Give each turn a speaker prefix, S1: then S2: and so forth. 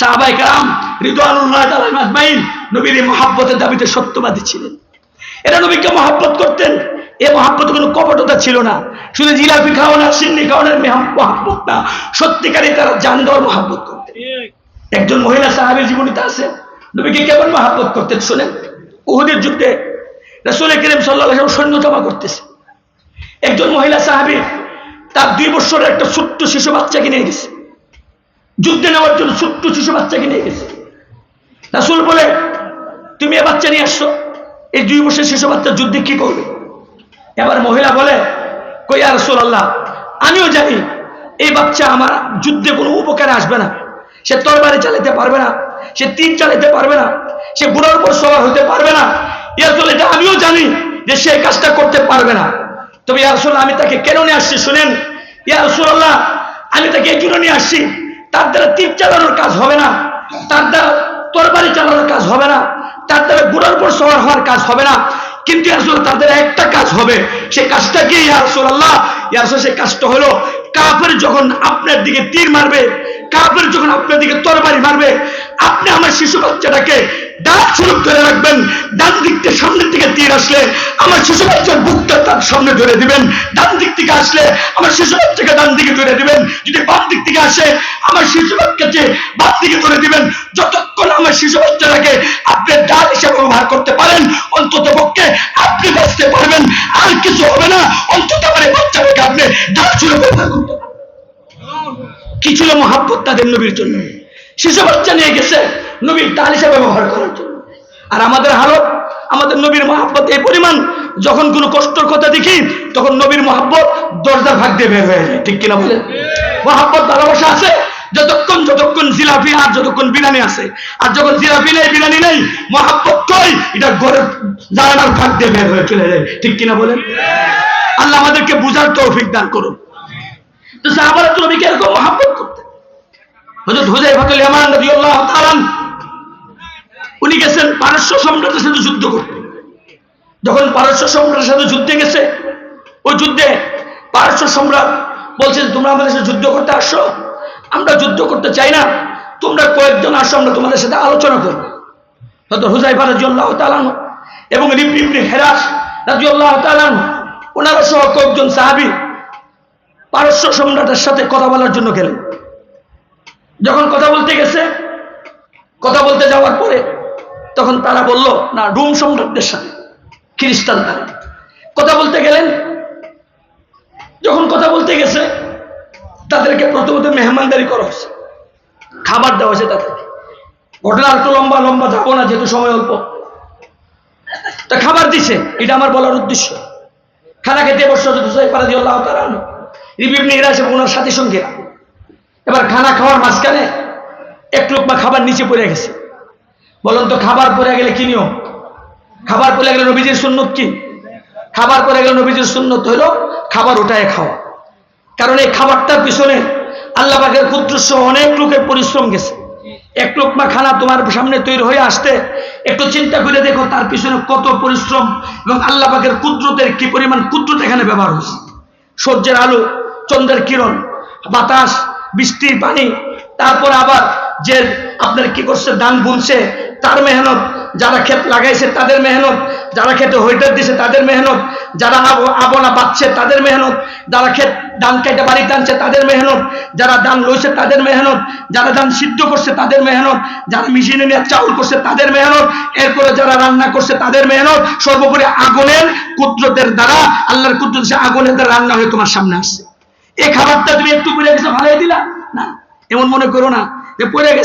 S1: সাহাবাই কালাম রিদওয়ানুল্লাহ আজমাইন নবীর এই মহাব্বতের দাবিতে সত্যবাদী ছিলেন। এরা নবীকে মহাব্বত করতেন, এ মহাব্বত কোনো কপটতা ছিল না। শুধু জিলাপি খাওয়ানো সিন্নি খাওয়ানোর মহাব্বত না। সত্যিকারে তারা জান দেওয়ার মহাব্বত করতেন। একজন মহিলা সাহাবের জীবনীতে আছে, নবীকে কেমন মহাব্বত করতেন শোনেন? উহুদের যুদ্ধে রাসূল করিম আলাইহি সৈন্য জমা করতেছে। একজন মহিলা সাহাবী তার দুই বছরের একটা ছোট্ট শিশু বাচ্চাকে নিয়ে গেছে যুদ্ধে নেওয়ার জন্য ছোট্ট শিশু বাচ্চাকে নিয়ে গেছে। রাসূল বলে, তুমি এ বাচ্চা নিয়ে আসছো। এই দুই বছর শিশু বাচ্চা যুদ্ধে কি করবে? এবার মহিলা বলে, কই আর আল্লাহ আমিও জানি এই বাচ্চা আমার যুদ্ধে কোনো উপকারে আসবে না। সে তরবারি চালাতে পারবে না, সে তীর চালাতে পারবে না, সে বুড়োর উপর সবার হতে পারবে না। ইয়ারসুল এটা আমিও জানি যে সে কাজটা করতে পারবে না। তবে ইয়ারসুল আমি তাকে কেন নিয়ে আসছি শুনেন? আল্লাহ আমি তাকে এই জন্য নিয়ে আসছি তার দ্বারা তীর চালানোর কাজ হবে না। তার দ্বারা তরবারি চালানোর কাজ হবে না। তার দ্বারা বুড়োর উপর সবার হওয়ার কাজ হবে না। কিন্তু আসলে তাদের একটা কাজ হবে। সেই কাজটা কি ইয়ারসুল আল্লাহ ইয়ারসুল সেই কাজটা হলো কাফের যখন আপনার দিকে তীর মারবে কাপের যখন আপনার দিকে তরবারি মারবে, আপনি আমার শিশু বাচ্চাটাকে ডাক সুরুপ করে রাখবেন ডান দিক থেকে সামনের দিকে তীর আসলে আমার শিশু বাচ্চার বুকটা তার সামনে ধরে দিবেন। ডান দিক থেকে আসলে আমার শিশু বাচ্চাকে ডান দিকে ধরে দিবেন। যদি বাম দিক থেকে আসে, আমার শিশু বাচ্চাকে বাম দিকে ধরে দিবেন। যতক্ষণ আমার শিশু বাচ্চাটাকে আপনি ডাল হিসেবে ব্যবহার করতে পারেন, অন্তত পক্ষে আপনি বাঁচতে পারবেন। আর কিছু হবে না। অন্তত আমার এই বাচ্চাটাকে আপনি ডাল সুরে ব্যবহার করতে কি ছিল মহাব্বত তাদের নবীর জন্য? শিশু বাচ্চা নিয়ে গেছে নবীর ডাল হিসাবে ব্যবহার করার জন্য। আর আমাদের হালত আমাদের নবীর মহাব্বত এই পরিমাণ, যখন কোনো কষ্টর কথা দেখি, তখন নবীর মহাব্বত দরজা ভাগ দিয়ে বের হয়ে যায়। ঠিক কিনা বলে মহাব্বত ভালোবাসা আছে, যতক্ষণ যতক্ষণ জিলাপি আর যতক্ষণ বিরানি আছে। আর যখন জিলাপি নেই বিরানি নেই, মহাব্বত কই? এটা ঘরের জানালার ভাগ দিয়ে বের হয়ে চলে যায়। ঠিক কিনা বলেন? আল্লাহ আমাদেরকে বুঝার তৌফিক দান করুন। তো সাহাবারা তো নবীকে এরকম মহাব্বত করতেন। হযরত হুযায়ফাতুল ইয়ামান রাদিয়াল্লাহু উনি গেছেন পারস্য সম্রাটের সাথে যুদ্ধ করতে। যখন পারস্য সম্রাটের সাথে যুদ্ধে গেছে ওই যুদ্ধে পারস্য সম্রাট বলছে তোমরা আমাদের সাথে যুদ্ধ করতে আসো আমরা যুদ্ধ করতে চাই না। তোমরা কয়েকজন আসো আমরা তোমাদের সাথে আলোচনা করব। হয়তো হুজাইফা রাদিয়াল্লাহু তাআলা আনহু এবং ইবনে হেরাস রাদিয়াল্লাহু তাআলা আনহু, ওনারা সহ কয়েকজন সাহাবী পারস্য সম্রাটের সাথে কথা বলার জন্য গেলেন। যখন কথা বলতে গেছে কথা বলতে যাওয়ার পরে তখন তারা বলল, না, রোম সম্রাটদের সাথে, খ্রিস্টান তারা কথা বলতে গেলেন। যখন কথা বলতে গেছে, তাদেরকে প্রথমত মেহমানদারি করা হয়েছে, খাবার দেওয়া হয়েছে তাদেরকে ঘটনা তো লম্বা লম্বা যাব না, যেহেতু সময় অল্প। তা খাবার দিছে, এটা আমার বলার উদ্দেশ্য। খানা খেতে বসে পারা দিয়ে আল্লাহ তারা রিবিবনি ইরাস এবং ওনার সাথী সঙ্গীরা। এবার খানা খাওয়ার মাঝখানে এক লোক বা খাবার নিচে পড়ে গেছে। বলুন তো, খাবার পড়ে গেলে কি নিয়ম? খাবার পড়ে গেলে নবীজির সুন্নত কি? খাবার পড়ে গেলে নবীজির সুন্নত হলো খাবার ওটায় খাওয়া। কারণ এই খাবারটার পিছনে আল্লাহ পাকের সহ অনেক লোকের পরিশ্রম গেছে। এক লোকমা খানা তোমার সামনে তৈরি হয়ে আসতে একটু চিন্তা করে দেখো তার পিছনে কত পরিশ্রম এবং আল্লাহ পাকের কুদ্রতের কি পরিমাণ কুদ্রত এখানে ব্যবহার হয়েছে। সূর্যের আলো, চন্দ্রের কিরণ, বাতাস, বৃষ্টির পানি, তারপর আবার যে আপনার কি করছে ধান বুনছে, তার মেহনত যারা ক্ষেত লাগাইছে, তাদের মেহনত, যারা খেতে হইটার দিছে, তাদের মেহনত, যারা আবনা বাঁচছে তাদের মেহনত, যারা ক্ষেত ধান কেটে বাড়ি টানছে, তাদের মেহনত, যারা ধান লইছে, তাদের মেহনত, যারা ধান সিদ্ধ করছে, তাদের মেহনত, যারা মেশিনে নিয়ে চাউল করছে, তাদের মেহনত, এরপরে যারা রান্না করছে, তাদের মেহনত, সর্বোপরি আগুনের কুদ্রতের দ্বারা আল্লাহর কুদ্রত সে আগুনের দ্বারা রান্না হয়ে তোমার সামনে আসছে। এই খাবারটা তুমি একটু করে গেছে ভালোই দিলা? না, এমন মনে করো না যে পড়ে গেছে